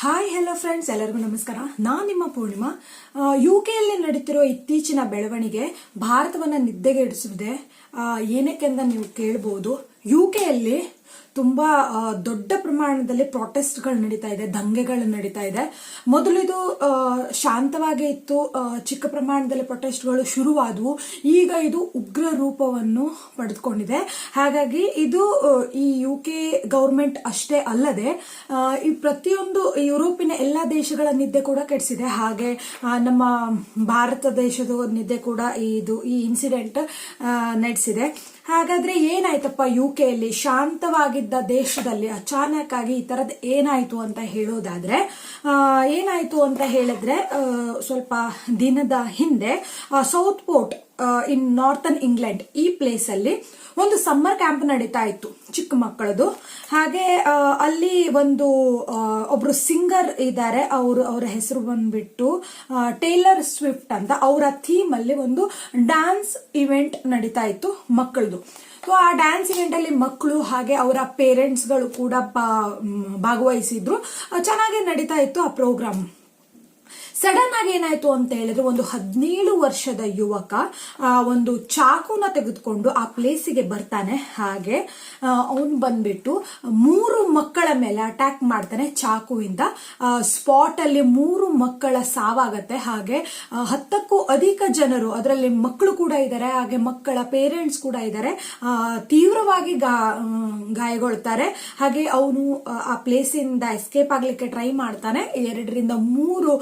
Hi hello friends ಎಲ್ಲರಿಗೂ ನಮಸ್ಕಾರ. ನಾನು ನಿಮ್ಮ ಪೂರ್ಣಿಮಾ. ಯು ಕೆಯಲ್ಲಿ ನಡೀತಿರೋ ಇತ್ತೀಚಿನ ಬೆಳವಣಿಗೆ ಭಾರತವನ್ನು ನಿದ್ದೆಗೆಡಿಸಿದೆ ಏನಕ್ಕೆ ಅಂತ ನೀವು ಕೇಳ್ಬೋದು. ಯು ಕೆಯಲ್ಲಿ ತುಂಬಾ ದೊಡ್ಡ ಪ್ರಮಾಣದಲ್ಲಿ ಪ್ರೊಟೆಸ್ಟ್ಗಳು ನಡೀತಾ ಇದೆ, ದಂಗೆಗಳು ನಡೀತಾ ಇದೆ. ಮೊದಲು ಇದು ಶಾಂತವಾಗೇ ಇತ್ತು. ಚಿಕ್ಕ ಪ್ರಮಾಣದಲ್ಲಿ ಪ್ರೊಟೆಸ್ಟ್ಗಳು ಶುರುವಾದವು. ಈಗ ಇದು ಉಗ್ರ ರೂಪವನ್ನು ಪಡೆದುಕೊಂಡಿದೆ. ಹಾಗಾಗಿ ಇದು ಈ ಯು ಕೆ ಗೌರ್ಮೆಂಟ್ ಅಷ್ಟೇ ಅಲ್ಲದೆ ಈ ಪ್ರತಿಯೊಂದು ಯುರೋಪಿನ ಎಲ್ಲ ದೇಶಗಳ ನಿದ್ದೆ ಕೂಡ ಕೆಡಿಸಿದೆ. ಹಾಗೆ ನಮ್ಮ ಭಾರತ ದೇಶದ ನಿದ್ದೆ ಕೂಡ ಇದು, ಈ ಇನ್ಸಿಡೆಂಟ್ ನಡೆಸಿದೆ. ಹಾಗಾದ್ರೆ ಏನಾಯ್ತಪ್ಪ ಯು ಕೆಯಲ್ಲಿ ಶಾಂತವಾಗಿದ್ದ ದೇಶದಲ್ಲಿ ಅಚಾನಕ್ ಆಗಿ ಈ ತರದ್ ಏನಾಯ್ತು ಅಂತ ಹೇಳೋದಾದ್ರೆ ಏನಾಯ್ತು ಅಂತ ಹೇಳಿದ್ರೆ ಸ್ವಲ್ಪ ದಿನದ ಹಿಂದೆ Southport in northern England ಈ ಪ್ಲೇಸ್ ಅಲ್ಲಿ ಒಂದು ಸಮ್ಮರ್ ಕ್ಯಾಂಪ್ ನಡೀತಾ ಇತ್ತು ಚಿಕ್ಕ ಮಕ್ಕಳದು. ಹಾಗೆ ಅಲ್ಲಿ ಒಂದು ಒಬ್ರು ಸಿಂಗರ್ ಇದ್ದಾರೆ ಅವರು, ಅವರ ಹೆಸರು ಬಂದ್ಬಿಟ್ಟು ಟೇಲರ್ ಸ್ವಿಫ್ಟ್ ಅಂತ. ಅವರ ಥೀಮ್ ಅಲ್ಲಿ ಒಂದು ಡ್ಯಾನ್ಸ್ ಇವೆಂಟ್ ನಡೀತಾ ಇತ್ತು ಮಕ್ಕಳದು. ಸೊ ಆ ಡ್ಯಾನ್ಸ್ ಇವೆಂಟ್ ಅಲ್ಲಿ ಮಕ್ಕಳು ಹಾಗೆ ಅವರ ಪೇರೆಂಟ್ಸ್ಗಳು ಕೂಡ ಭಾಗವಹಿಸಿದ್ರು. ಚೆನ್ನಾಗಿ ನಡೀತಾ ಇತ್ತು ಆ ಪ್ರೋಗ್ರಾಮ್ ಸಡನ್ ಆಗಿ ಏನಾಯ್ತು ಅಂತ ಹೇಳಿದ್ರೆ ಒಂದು ಹದಿನೇಳು ವರ್ಷದ ಯುವಕ ಒಂದು ಚಾಕುನ ತೆಗೆದುಕೊಂಡು ಆ ಪ್ಲೇಸಿಗೆ ಬರ್ತಾನೆ. ಹಾಗೆ ಅವನು ಬಂದ್ಬಿಟ್ಟು ಮೂರು ಮಕ್ಕಳ ಮೇಲೆ ಅಟ್ಯಾಕ್ ಮಾಡ್ತಾನೆ ಚಾಕುವಿಂದ. ಸ್ಪಾಟ್ ಅಲ್ಲಿ ಮೂರು ಮಕ್ಕಳ ಸಾವಾಗತ್ತೆ. ಹಾಗೆ ಹತ್ತಕ್ಕೂ ಅಧಿಕ ಜನರು, ಅದರಲ್ಲಿ ಮಕ್ಕಳು ಕೂಡ ಇದ್ದಾರೆ ಹಾಗೆ, ಮಕ್ಕಳ ಪೇರೆಂಟ್ಸ್ ಕೂಡ ಇದ್ದಾರೆ ತೀವ್ರವಾಗಿ ಗಾಯಗೊಳ್ತಾರೆ. ಹಾಗೆ, ಅವನು, ಆ ಪ್ಲೇಸಿಂದ ಎಸ್ಕೇಪ್ ಆಗ್ಲಿಕ್ಕೆ ಟ್ರೈ ಮಾಡ್ತಾನೆ. ಎರಡರಿಂದ ಮೂರು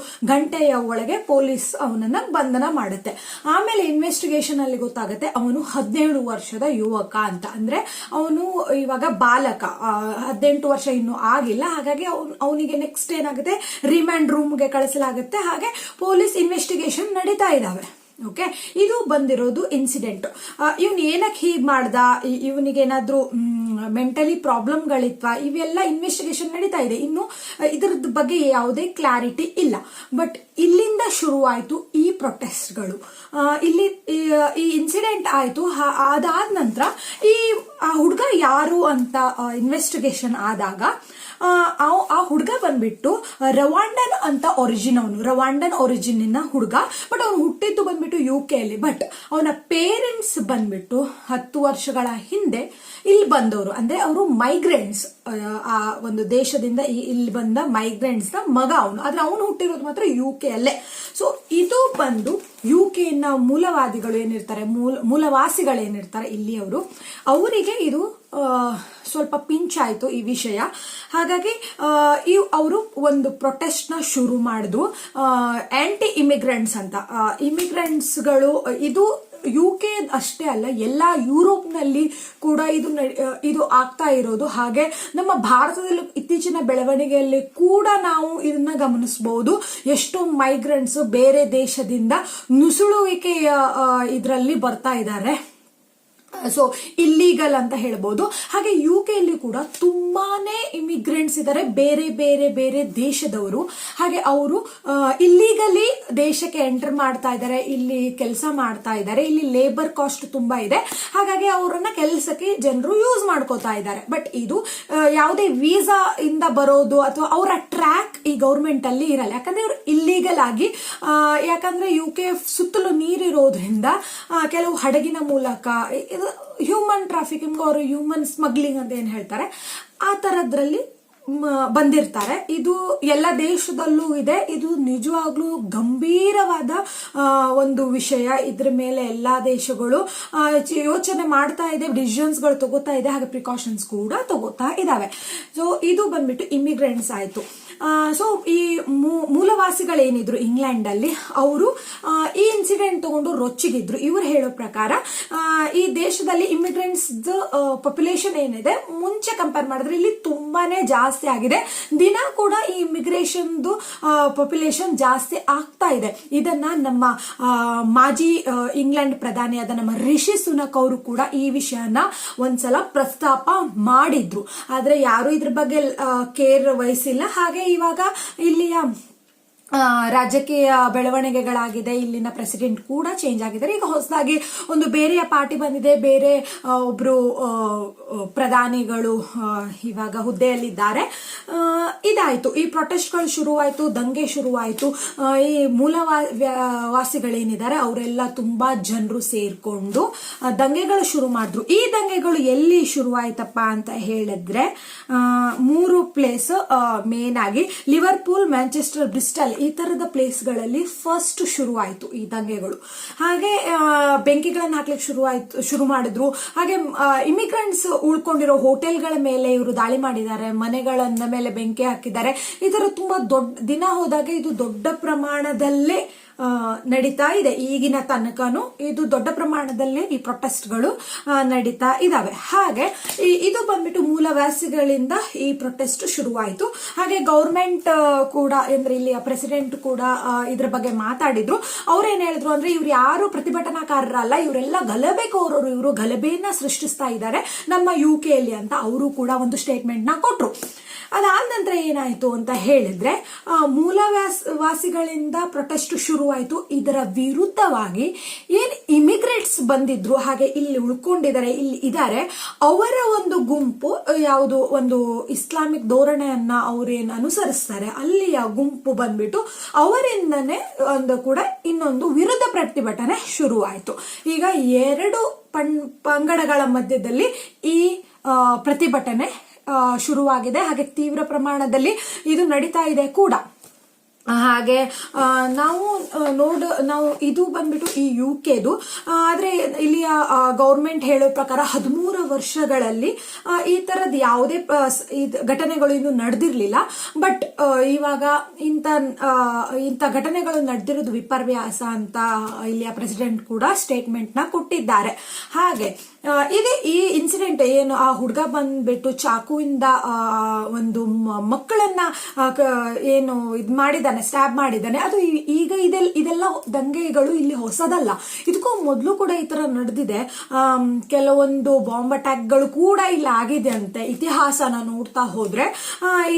ಗಂಟೆಯ ಒಳಗೆ ಪೊಲೀಸ್ ಅವನನ್ನ ಬಂಧನ ಮಾಡುತ್ತೆ. ಆಮೇಲೆ ಇನ್ವೆಸ್ಟಿಗೇಷನ್ ಅಲ್ಲಿ ಗೊತ್ತಾಗುತ್ತೆ ಅವನು ಹದಿನೇಳು ವರ್ಷದ ಯುವಕ ಅಂತ. ಅಂದ್ರೆ ಅವನು ಇವಾಗ ಬಾಲಕ. ಹದಿನೆಂಟು ವರ್ಷ ಇನ್ನು ಆಗಿಲ್ಲ. ಹಾಗಾಗಿ ಅವನಿಗೆ ನೆಕ್ಸ್ಟ್ ಏನಾಗುತ್ತೆ? ರಿಮ್ಯಾಂಡ್ ರೂಮ್ಗೆ ಕಳಿಸಲಾಗುತ್ತೆ. ಹಾಗೆ ಪೊಲೀಸ್ ಇನ್ವೆಸ್ಟಿಗೇಷನ್ ನಡೀತಾ ಇದಾವೆ. ಓಕೆ ಇದು ಬಂದಿರೋದು ಇನ್ಸಿಡೆಂಟ್ ಇವನ್ ಏನಕ್ಕೆ ಹೀಗ್ ಮಾಡ್ದ? ಇವನಿಗೆ ಏನಾದ್ರೂ ಮೆಂಟಲಿ ಪ್ರಾಬ್ಲಮ್ಗಳಿತ್ವಾ ಇವೆಲ್ಲ ಇನ್ವೆಸ್ಟಿಗೇಷನ್ ನಡೀತಾ ಇದೆ. ಇನ್ನು ಇದ್ರದ್ದು ಬಗ್ಗೆ ಯಾವುದೇ ಕ್ಲಾರಿಟಿ ಇಲ್ಲ. ಬಟ್ ಇಲ್ಲಿಂದ ಶುರುವಾಯಿತು ಈ ಪ್ರೊಟೆಸ್ಟ್ಗಳು ಇಲ್ಲಿ, ಈ- ಈ ಇನ್ಸಿಡೆಂಟ್ ಆಯಿತು. ಅದಾದ ನಂತರ ಈ ಆ ಹುಡುಗ ಯಾರು ಅಂತ ಇನ್ವೆಸ್ಟಿಗೇಷನ್ ಆದಾಗ ಆ, ಹುಡುಗ ಬಂದ್ಬಿಟ್ಟು ರವಾಂಡನ್ ಅಂತ ಒರಿಜಿನ್ ಅವನು ರವಾಂಡನ್ ಒರಿಜಿನ್ ಹುಡುಗ ಬಟ್ ಅವನು ಹುಟ್ಟಿದ್ದು ಬಂದ್ಬಿಟ್ಟು ಯು ಕೆ ಅಲ್ಲಿ ಬಟ್ ಅವನ ಪೇರೆಂಟ್ಸ್ ಬಂದ್ಬಿಟ್ಟು ಹತ್ತು ವರ್ಷಗಳ ಹಿಂದೆ ಇಲ್ಲಿ ಬಂದವರು. ಅಂದ್ರೆ ಅವರು ಮೈಗ್ರೆಂಟ್ಸ್ ಆ ಒಂದು ದೇಶದಿಂದ ಇಲ್ಲಿ ಬಂದ ಮೈಗ್ರೆಂಟ್ಸ್ನ ಮಗ ಅವನು. ಆದ್ರೆ ಅವನು ಹುಟ್ಟಿರೋದು ಮಾತ್ರ ಯು ಕೆ ಅಲ್ಲೇ. ಸೊ ಇದು ಬಂದು ಯು ಕೆ ನ ಮೂಲವಾದಿಗಳು ಏನಿರ್ತಾರೆ ಮೂಲ ಮೂಲವಾಸಿಗಳು ಏನಿರ್ತಾರೆ ಇಲ್ಲಿ ಅವರು ಅವರಿಗೆ ಇದು ಸ್ವಲ್ಪ ಪಿಂಚ್ ಆಯಿತು ಈ ವಿಷಯ. ಹಾಗಾಗಿ ಇವು ಅವರು ಒಂದು ಪ್ರೊಟೆಸ್ಟ್ನ ಶುರು ಮಾಡಿದ್ರು ಆ್ಯಂಟಿ ಇಮಿಗ್ರೆಂಟ್ಸ್ ಅಂತ. ಇಮಿಗ್ರೆಂಟ್ಸ್ಗಳು ಇದು ಯು ಕೆ ಅಷ್ಟೇ ಅಲ್ಲ, ಎಲ್ಲ ಯುರೋಪ್ನಲ್ಲಿ ಕೂಡ ಇದು ಇದು ಆಗ್ತಾ ಇರೋದು. ಹಾಗೆ ನಮ್ಮ ಭಾರತದಲ್ಲಿ ಇತ್ತೀಚಿನ ಬೆಳವಣಿಗೆಯಲ್ಲಿ ಕೂಡ ನಾವು ಇದನ್ನ ಗಮನಿಸಬಹುದು ಎಷ್ಟೋ ಮೈಗ್ರೆಂಟ್ಸ್ ಬೇರೆ ದೇಶದಿಂದ ನುಸುಳುವಿಕೆಯ ಇದರಲ್ಲಿ ಬರ್ತಾ ಇದ್ದಾರೆ. ಸೊ ಇಲ್ಲೀಗಲ್ ಅಂತ ಹೇಳ್ಬೋದು. ಹಾಗೆ ಯು ಕೆಯಲ್ಲಿ ಕೂಡ ತುಂಬಾನೇ ಇಮಿಗ್ರೆಂಟ್ಸ್ ಇದ್ದಾರೆ ಬೇರೆ ಬೇರೆ ಬೇರೆ ದೇಶದವರು. ಹಾಗೆ ಅವರು ಇಲ್ಲೀಗಲಿ ದೇಶಕ್ಕೆ ಎಂಟರ್ ಮಾಡ್ತಾ ಇದ್ದಾರೆ ಇಲ್ಲಿ ಕೆಲಸ ಮಾಡ್ತಾ ಇದ್ದಾರೆ ಇಲ್ಲಿ ಲೇಬರ್ ಕಾಸ್ಟ್ ತುಂಬಾ ಇದೆ. ಹಾಗಾಗಿ ಅವರನ್ನ ಕೆಲಸಕ್ಕೆ ಜನರು ಯೂಸ್ ಮಾಡ್ಕೋತಾ ಇದ್ದಾರೆ ಬಟ್ ಇದು ಯಾವುದೇ ವೀಸಾ ಇಂದ ಬರೋದು ಅಥವಾ ಅವರ ಟ್ರ್ಯಾಕ್ ಈ ಗೌರ್ಮೆಂಟ್ ಅಲ್ಲಿ ಇರಲ್ಲ. ಯಾಕಂದ್ರೆ ಇವರು ಇಲ್ಲೀಗಲ್ ಆಗಿ ಯಾಕಂದ್ರೆ ಯು ಕೆ ಸುತ್ತಲೂ ನೀರಿರೋದ್ರಿಂದ ಕೆಲವು ಹಡಗಿನ ಮೂಲಕ ಹ್ಯೂಮನ್ ಟ್ರಾಫಿಕಿಂಗ್ ಅವರು ಹ್ಯೂಮನ್ ಸ್ಮಗ್ಲಿಂಗ್ ಅಂತ ಏನು ಹೇಳ್ತಾರೆ ಆ ತರದ್ರಲ್ಲಿ ಮ, ಬಂದಿರ್ತಾರೆ. ಇದು ಎಲ್ಲ ದೇಶದಲ್ಲೂ ಇದೆ. ಇದು ನಿಜವಾಗ್ಲೂ ಗಂಭೀರವಾದ ಒಂದು ವಿಷಯ. ಇದ್ರ ಮೇಲೆ ಎಲ್ಲ ದೇಶಗಳು ಯೋಚನೆ ಮಾಡ್ತಾ ಇದೆ ಡಿಸಿಷನ್ಸ್ಗಳು ತಗೋತಾ ಇದೆ. ಹಾಗೆ ಪ್ರಿಕಾಷನ್ಸ್ ಕೂಡ ತಗೋತಾ ಇದಾವೆ. ಸೊ ಇದು ಬಂದ್ಬಿಟ್ಟು ಇಮಿಗ್ರೆಂಟ್ಸ್ ಆಯ್ತು. ಸೊ ಈ ಮೂಲವಾಸಿಗಳೇನಿದ್ರು ಇಂಗ್ಲೆಂಡ್ ಅಲ್ಲಿ ಅವರು ಈ ಇನ್ಸಿಡೆಂಟ್ ತಗೊಂಡು ರೊಚ್ಚಿಗಿದ್ರು. ಇವರು ಹೇಳೋ ಪ್ರಕಾರ ಈ ದೇಶದಲ್ಲಿ ಇಮಿಗ್ರೆಂಟ್ಸ್ ಪಾಪ್ಯುಲೇಷನ್ ಏನಿದೆ, ಮುಂಚೆ ಕಂಪೇರ್ ಮಾಡಿದ್ರೆ ಇಲ್ಲಿ ತುಂಬಾನೇ ಜಾಸ್ತಿ ಆಗಿದೆ. ದಿನ ಕೂಡ ಈ ಇಮಿಗ್ರೇಷನ್ ಪಾಪ್ಯುಲೇಷನ್ ಜಾಸ್ತಿ ಆಗ್ತಾ ಇದೆ. ಇದನ್ನ ನಮ್ಮ ಮಾಜಿ ಇಂಗ್ಲೆಂಡ್ ಪ್ರಧಾನಿಯಾದ ನಮ್ಮ ರಿಷಿ ಸುನಕ್ ಅವರು ಕೂಡ ಈ ವಿಷಯನ ಒಂದ್ಸಲ ಪ್ರಸ್ತಾಪ ಮಾಡಿದ್ರು. ಆದ್ರೆ ಯಾರು ಇದ್ರ ಬಗ್ಗೆ ಕೇರ್ ವಹಿಸಿಲ್ಲ. ಹಾಗೆ ಇವಾಗ ಇಲ್ಲಿಯ ರಾಜಕೀಯ ಬೆಳವಣಿಗೆಗಳಾಗಿದೆ, ಇಲ್ಲಿನ ಪ್ರೆಸಿಡೆಂಟ್ ಕೂಡ ಚೇಂಜ್ ಆಗಿದ್ದಾರೆ. ಈಗ ಹೊಸದಾಗಿ ಒಂದು ಬೇರೆಯ ಪಾರ್ಟಿ ಬಂದಿದೆ, ಬೇರೆ ಒಬ್ರು ಪ್ರಧಾನಿಗಳು ಇವಾಗ ಹುದ್ದೆಯಲ್ಲಿದ್ದಾರೆ. ಇದಾಯಿತು. ಈ ಪ್ರೊಟೆಸ್ಟ್ಗಳು ಶುರುವಾಯಿತು, ದಂಗೆ ಶುರುವಾಯಿತು. ಈ ಮೂಲ ವಾಸಿಗಳೇನಿದ್ದಾರೆ ಅವರೆಲ್ಲ ತುಂಬಾ ಜನರು ಸೇರ್ಕೊಂಡು ದಂಗೆಗಳು ಶುರು ಮಾಡಿದ್ರು. ಈ ದಂಗೆಗಳು ಎಲ್ಲಿ ಶುರುವಾಯ್ತಪ್ಪ ಅಂತ ಹೇಳಿದ್ರೆ ಮೂರು ಪ್ಲೇಸ್ ಮೇನ್ ಆಗಿ ಲಿವರ್ಪೂಲ್, ಮ್ಯಾಂಚೆಸ್ಟರ್, ಬ್ರಿಸ್ಟಲ್ ಈ ತರದ ಪ್ಲೇಸ್ಗಳಲ್ಲಿ ಫಸ್ಟ್ ಶುರುವಾಯಿತು ಈ ದಂಗೆಗಳು. ಹಾಗೆ ಬೆಂಕಿಗಳನ್ನು ಹಾಕ್ಲಿಕ್ಕೆ ಶುರುವಾಯ್ತು, ಶುರು ಮಾಡಿದ್ರು. ಹಾಗೆ ಇಮಿಗ್ರೆಂಟ್ಸ್ ಉಳ್ಕೊಂಡಿರೋ ಹೋಟೆಲ್ಗಳ ಮೇಲೆ ಇವರು ದಾಳಿ ಮಾಡಿದ್ದಾರೆ, ಮನೆಗಳನ್ನ ಮೇಲೆ ಬೆಂಕಿ ಹಾಕಿದ್ದಾರೆ. ಈ ತುಂಬಾ ದೊಡ್ಡ, ದಿನ ಹೋದಾಗ ಇದು ದೊಡ್ಡ ಪ್ರಮಾಣದಲ್ಲೇ ನಡೀತಾ ಇದೆ. ಈಗಿನ ತನಕನು ಇದು ದೊಡ್ಡ ಪ್ರಮಾಣದಲ್ಲಿ ಈ ಪ್ರೊಟೆಸ್ಟ್ಗಳು ನಡೀತಾ ಇದ್ದಾವೆ ಹಾಗೆ ಇದು ಬಂದ್ಬಿಟ್ಟು ಮೂಲವಾಸಿಗಳಿಂದ ಈ ಪ್ರೊಟೆಸ್ಟ್ ಶುರುವಾಯಿತು. ಹಾಗೆ ಗೌರ್ಮೆಂಟ್ ಕೂಡ ಅಂದ್ರೆ ಇಲ್ಲಿ ಪ್ರೆಸಿಡೆಂಟ್ ಕೂಡ ಇದ್ರ ಬಗ್ಗೆ ಮಾತಾಡಿದ್ರು. ಅವ್ರೇನ್ ಹೇಳಿದ್ರು ಅಂದ್ರೆ ಇವ್ರು ಯಾರು ಪ್ರತಿಭಟನಾಕಾರರಲ್ಲ, ಇವರೆಲ್ಲ ಗಲಭೆಕೋರರು ಇವರು ಗಲಭೆಯನ್ನ ಸೃಷ್ಟಿಸ್ತಾ ಇದ್ದಾರೆ ನಮ್ಮ ಯು ಕೆಯಲ್ಲಿ ಅಂತ ಅವರು ಕೂಡ ಒಂದು ಸ್ಟೇಟ್ಮೆಂಟ್ನ ಕೊಟ್ರು. ಅದಾದ ನಂತರ ಏನಾಯ್ತು ಅಂತ ಹೇಳಿದ್ರೆ ಪ್ರೊಟೆಸ್ಟ್ ವಾಸಿಗಳಿಂದ ಪ್ರೊಟೆಸ್ಟ್ ಶುರುವಾಯಿತು. ಇದರ ವಿರುದ್ಧವಾಗಿ ಏನ್ ಇಮಿಗ್ರೆಂಟ್ಸ್ ಬಂದಿದ್ರು, ಹಾಗೆ ಇಲ್ಲಿ ಉಳ್ಕೊಂಡಿದ್ದಾರೆ, ಇಲ್ಲಿ ಇದ್ದಾರೆ, ಅವರ ಒಂದು ಗುಂಪು, ಯಾವುದು ಒಂದು ಇಸ್ಲಾಮಿಕ್ ಧೋರಣೆಯನ್ನ ಅವರೇನು ಅನುಸರಿಸ್ತಾರೆ ಅಲ್ಲಿಯ ಗುಂಪು ಬಂದ್ಬಿಟ್ಟು ಅವರಿಂದನೇ ಒಂದು ಕೂಡ ಇನ್ನೊಂದು ವಿರುದ್ಧ ಪ್ರತಿಭಟನೆ ಶುರುವಾಯಿತು. ಈಗ ಎರಡು ಪಂಗಡಗಳ ಮಧ್ಯದಲ್ಲಿ ಈ ಪ್ರತಿಭಟನೆ ಶುರುವಾಗಿದೆ. ಹಾಗೆ ತೀವ್ರ ಪ್ರಮಾಣದಲ್ಲಿ ಇದು ನಡೀತಾ ಇದೆ ಕೂಡ. ಹಾಗೆ ನಾವು ನೋಡ್ ನೋಡ, ನಾವು ಇದು ಬಂದ್ಬಿಟ್ಟು ಈ ಯು ಕೆದು ಆದ್ರೆ ಇಲ್ಲಿಯ ಗೌರ್ಮೆಂಟ್ ಹೇಳೋ ಪ್ರಕಾರ ಹದಿಮೂರು ವರ್ಷಗಳಲ್ಲಿ ಆ, ಈ ತರದ್ ಯಾವುದೇ ಘಟನೆಗಳು ಇನ್ನು ನಡೆದಿರ್ಲಿಲ್ಲ. ಬಟ್ ಇವಾಗ ಇಂಥ ಇಂಥ ಘಟನೆಗಳು ನಡೆದಿರೋದು ವಿಪರ್ಯಾಸ ಅಂತ ಇಲ್ಲಿಯ ಪ್ರೆಸಿಡೆಂಟ್ ಕೂಡ ಸ್ಟೇಟ್ಮೆಂಟ್ನ ಕೊಟ್ಟಿದ್ದಾರೆ. ಹಾಗೆ ಇದೆ ಈ ಇನ್ಸಿಡೆಂಟ್ ಏನು ಆ ಹುಡುಗ ಬಂದ್ಬಿಟ್ಟು ಚಾಕುವಿಂದ ಒಂದು ಮಕ್ಕಳನ್ನ ಏನು ಇದ್ ಮಾಡಿದಾನೆ ಸ್ಟ್ಯಾಬ್ ಮಾಡಿದ್ದಾನೆ. ಅದು ಈಗ ಇದೆಲ್ಲ ಇದೆಲ್ಲ ದಂಗೆಗಳು ಇಲ್ಲಿ ಹೊಸದಲ್ಲ. ಇದಕ್ಕೂ ಮೊದಲು ಕೂಡ ಈ ತರ ನಡೆದಿದೆ. ಕೆಲವೊಂದು ಬಾಂಬ್ ಅಟ್ಯಾಕ್ಗಳು ಕೂಡ ಇಲ್ಲಿ ಆಗಿದೆ ಅಂತೆ. ಇತಿಹಾಸನ ನೋಡ್ತಾ ಹೋದ್ರೆ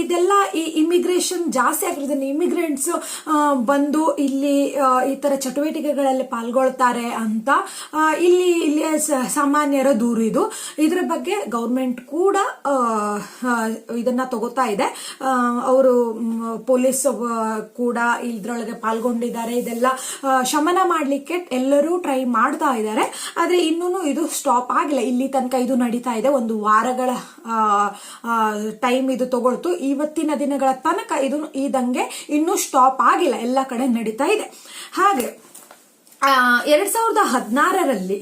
ಇದೆಲ್ಲ ಈ ಇಮಿಗ್ರೇಷನ್ ಜಾಸ್ತಿ ಆಗಿರೋದನ್ನ ಇಮಿಗ್ರೆಂಟ್ಸ್ ಬಂದು ಇಲ್ಲಿ ಈ ತರ ಚಟುವಟಿಕೆಗಳಲ್ಲಿ ಪಾಲ್ಗೊಳ್ತಾರೆ ಅಂತ ಇಲ್ಲಿ ಇಲ್ಲಿಯ ಸಾಮಾನ್ಯರ ದೂರು ಇದು. ಇದರ ಬಗ್ಗೆ ಗೌರ್ಮೆಂಟ್ ಕೂಡ ಇದನ್ನ ತಗೋತಾ ಇದೆ. ಅವರು ಪೊಲೀಸ್ ಕೂಡ ಇದ್ರೊಳಗೆ ಪಾಲ್ಗೊಂಡಿದ್ದಾರೆ. ಇದೆಲ್ಲ ಶಮನ ಮಾಡ್ಲಿಕ್ಕೆ ಎಲ್ಲರೂ ಟ್ರೈ ಮಾಡ್ತಾ ಇದ್ದಾರೆ. ಆದ್ರೆ ಇನ್ನೂ ಇದು ಸ್ಟಾಪ್ ಆಗಿಲ್ಲ ಇಲ್ಲಿ ತನಕ ಇದು ನಡೀತಾ ಇದೆ. ಒಂದು ವಾರಗಳ ಟೈಮ್ ಇದು ತಗೊಳ್ತು. ಇವತ್ತಿನ ದಿನಗಳ ತನಕ ಇದು ಈ ದಂಗೆ ಇನ್ನೂ ಸ್ಟಾಪ್ ಆಗಿಲ್ಲ. ಎಲ್ಲ ಕಡೆ ನಡೀತಾ ಇದೆ. ಹಾಗೆ ಎರಡ್ ಸಾವಿರದ ಹದಿನಾರರಲ್ಲಿ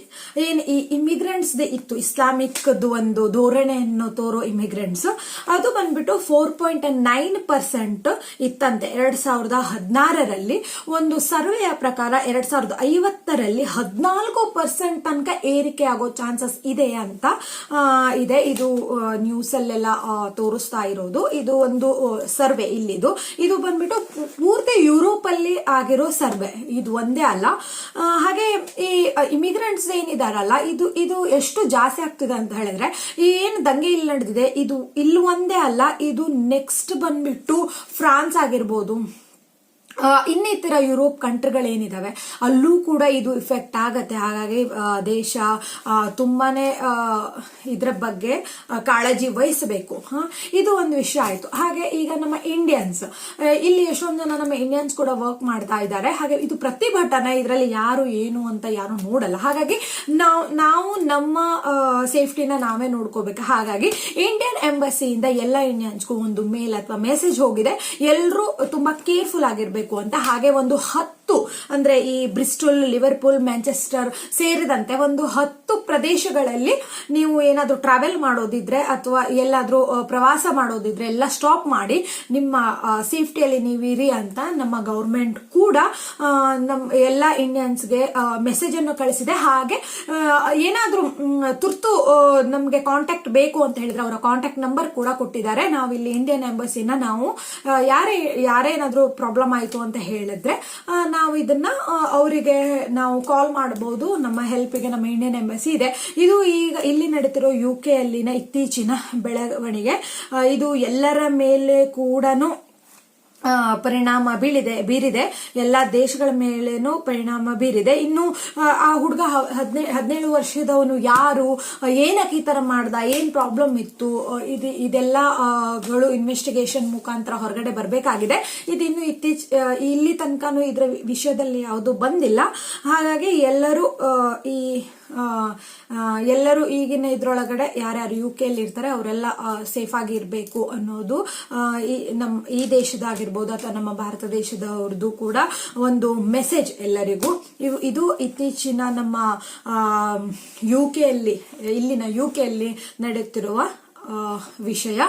ಏನ್ ಈ ಇಮಿಗ್ರೆಂಟ್ಸ್ ಇತ್ತು ಇಸ್ಲಾಮಿಕ್ ಒಂದು ಧೋರಣೆಯನ್ನು ತೋರೋ ಇಮಿಗ್ರೆಂಟ್ಸ್ ಅದು ಬಂದ್ಬಿಟ್ಟು ಫೋರ್ ಪಾಯಿಂಟ್ ನೈನ್ ಪರ್ಸೆಂಟ್ ಇತ್ತಂತೆ. ಎರಡ್ ಸಾವಿರದ ಹದಿನಾರರಲ್ಲಿ ಒಂದು ಸರ್ವೆಯ ಪ್ರಕಾರ ಎರಡ್ ಸಾವಿರದ ಐವತ್ತರಲ್ಲಿ ಹದಿನಾಲ್ಕು ಪರ್ಸೆಂಟ್ ತನಕ ಏರಿಕೆ ಆಗೋ ಚಾನ್ಸಸ್ ಇದೆ ಅಂತ ಇದೆ. ಇದು ನ್ಯೂಸ್ ಅಲ್ಲೆಲ್ಲ ತೋರಿಸ್ತಾ ಇರೋದು. ಇದು ಒಂದು ಸರ್ವೆ ಇಲ್ಲಿದು. ಇದು ಬಂದ್ಬಿಟ್ಟು ಪೂರ್ತಿ ಯುರೋಪ್ ಅಲ್ಲಿ ಆಗಿರೋ ಸರ್ವೆ. ಇದು ಒಂದೇ ಅಲ್ಲ. ಹಾಗೆ ಈ ಇಮಿಗ್ರೆಂಟ್ಸ್ ಏನಿದಾರಲ್ಲ, ಇದು ಇದು ಎಷ್ಟು ಜಾಸ್ತಿ ಆಗ್ತಿದೆ ಅಂತ ಹೇಳಿದ್ರೆ ಏನು ದಂಗೆ ಇಲ್ಲಿ ನಡೆದಿದೆ, ಇದು ಇಲ್ಲಿ ಒಂದೇ ಅಲ್ಲ, ಇದು ನೆಕ್ಸ್ಟ್ ಬಂದ್ಬಿಟ್ಟು ಫ್ರಾನ್ಸ್ ಆಗಿರ್ಬೋದು. ಇನ್ನಿತರ ಯುರೋಪ್ ಕಂಟ್ರಿಗಳೇನಿದಾವೆ? ಅಲ್ಲೂ ಕೂಡ ಇದು ಇಫೆಕ್ಟ್ ಆಗತ್ತೆ. ಹಾಗಾಗಿ ದೇಶ ತುಂಬಾನೇ ಇದ್ರ ಬಗ್ಗೆ ಕಾಳಜಿ ವಹಿಸಬೇಕು. ಇದು ಒಂದು ವಿಷಯ ಆಯ್ತು. ಹಾಗೆ ಈಗ ನಮ್ಮ ಇಂಡಿಯನ್ಸ್ ಇಲ್ಲಿ ಎಷ್ಟೊಂದು ಜನ ನಮ್ಮ ಇಂಡಿಯನ್ಸ್ ಕೂಡ ವರ್ಕ್ ಮಾಡ್ತಾ ಇದ್ದಾರೆ. ಹಾಗೆ ಇದು ಪ್ರತಿಭಟನೆ. ಇದರಲ್ಲಿ ಯಾರು ಏನು ಅಂತ ಯಾರು ನೋಡಲ್ಲ. ಹಾಗಾಗಿ ನಾವು ನಾವು ನಮ್ಮ ಸೇಫ್ಟಿನ ನಾವೇ ನೋಡ್ಕೋಬೇಕು. ಹಾಗಾಗಿ ಇಂಡಿಯನ್ ಎಂಬಸಿಯಿಂದ ಎಲ್ಲ ಇಂಡಿಯನ್ಸ್ಗೂ ಒಂದು ಮೇಲ್ ಅಥವಾ ಮೆಸೇಜ್ ಹೋಗಿದೆ. ಎಲ್ಲರೂ ತುಂಬಾ ಕೇರ್ಫುಲ್ ಆಗಿರ್ಬೇಕು. ಅಂತ ಹಾಗೆ ಒಂದು ಹತ್ತು ಅಂದ್ರೆ ಈ ಬ್ರಿಸ್ಟಲ್, ಲಿವರ್ಪೂಲ್, ಮ್ಯಾಂಚೆಸ್ಟರ್ ಸೇರಿದಂತೆ ಒಂದು ಹತ್ತು ಪ್ರದೇಶಗಳಲ್ಲಿ ನೀವು ಏನಾದರೂ ಟ್ರಾವೆಲ್ ಮಾಡೋದಿದ್ರೆ ಅಥವಾ ಎಲ್ಲಾದರೂ ಪ್ರವಾಸ ಮಾಡೋದಿದ್ರೆ ಎಲ್ಲ ಸ್ಟಾಪ್ ಮಾಡಿ ನಿಮ್ಮ ಸೇಫ್ಟಿಯಲ್ಲಿ ನೀವಿರಿ ಅಂತ ನಮ್ಮ ಗೌರ್ಮೆಂಟ್ ಕೂಡ ನಮ್ಮ ಎಲ್ಲ ಇಂಡಿಯನ್ಸ್ಗೆ ಮೆಸೇಜ್ ಅನ್ನು ಕಳಿಸಿದೆ. ಹಾಗೆ ಏನಾದರೂ ತುರ್ತು ನಮಗೆ ಕಾಂಟ್ಯಾಕ್ಟ್ ಬೇಕು ಅಂತ ಹೇಳಿದ್ರೆ ಅವರ ಕಾಂಟ್ಯಾಕ್ಟ್ ನಂಬರ್ ಕೂಡ ಕೊಟ್ಟಿದ್ದಾರೆ. ನಾವು ಇಲ್ಲಿ ಇಂಡಿಯನ್ ಎಂಬಸಿನ ನಾವು ಯಾರೇ, ಯಾರೇನಾದರೂ ಪ್ರಾಬ್ಲಮ್ ಆಯಿತು ಅಂತ ಹೇಳಿದ್ರೆ ನಾವು ಇದನ್ನ ಅವರಿಗೆ ನಾವು ಕಾಲ್ ಮಾಡಬಹುದು. ನಮ್ಮ ಹೆಲ್ಪ್ಗೆ ನಮ್ಮ ಇಂಡಿಯನ್ ಎಂಬಸಿ ಇದೆ. ಇದು ಈಗ ಇಲ್ಲಿ ನಡೀತಿರೋ ಯು ಕೆ ಅಲ್ಲಿನ ಇತ್ತೀಚಿನ ಬೆಳವಣಿಗೆ. ಇದು ಎಲ್ಲರ ಮೇಲೆ ಕೂಡನು ಆ, ಪರಿಣಾಮ ಬೀಳಿದೆ ಬೀರಿದೆ. ಎಲ್ಲಾ ದೇಶಗಳ ಮೇಲೇನೂ ಪರಿಣಾಮ ಬೀರಿದೆ. ಇನ್ನು ಆ, ಹುಡುಗ ಹದಿನೇ ಹದಿನೇಳು ವರ್ಷದವನು ಯಾರು? ಏನಕ್ಕೆ ಈ ತರ ಮಾಡ್ದ? ಏನು ಪ್ರಾಬ್ಲಮ್ ಇತ್ತು? ಇದು ಇದೆಲ್ಲ ಗಳು ಇನ್ವೆಸ್ಟಿಗೇಷನ್ ಮುಖಾಂತರ ಹೊರಗಡೆ ಬರಬೇಕಾಗಿದೆ. ಇದಿನ್ನು ಇತ್ತೀಚೆ ಇಲ್ಲಿ ತನಕನೂ ಇದರ ವಿಷಯದಲ್ಲಿ ಯಾವುದು ಬಂದಿಲ್ಲ. ಹಾಗಾಗಿ ಎಲ್ಲರೂ ಈ ಎಲ್ಲರೂ ಈಗಿನ ಇದ್ರೊಳಗಡೆ ಯಾರ್ಯಾರು ಯು ಕೆ ಇರ್ತಾರೆ, ಅವರೆಲ್ಲ ಸೇಫ್ ಆಗಿ ಇರಬೇಕು ಅನ್ನೋದು ಈ ನಮ್ಮ ಈ ದೇಶದಾಗಿರ್ಬೋದು ಅಥವಾ ನಮ್ಮ ಭಾರತ ದೇಶದವ್ರದ್ದು ಕೂಡ ಒಂದು ಮೆಸೇಜ್ ಎಲ್ಲರಿಗೂ. ಇವು, ಇದು ಇತ್ತೀಚಿನ ನಮ್ಮ ಯು ಕೆ ಅಲ್ಲಿ, ಇಲ್ಲಿನ ಯು ಕೆ ಅಲ್ಲಿ ನಡೆಯುತ್ತಿರುವ ವಿಷಯ.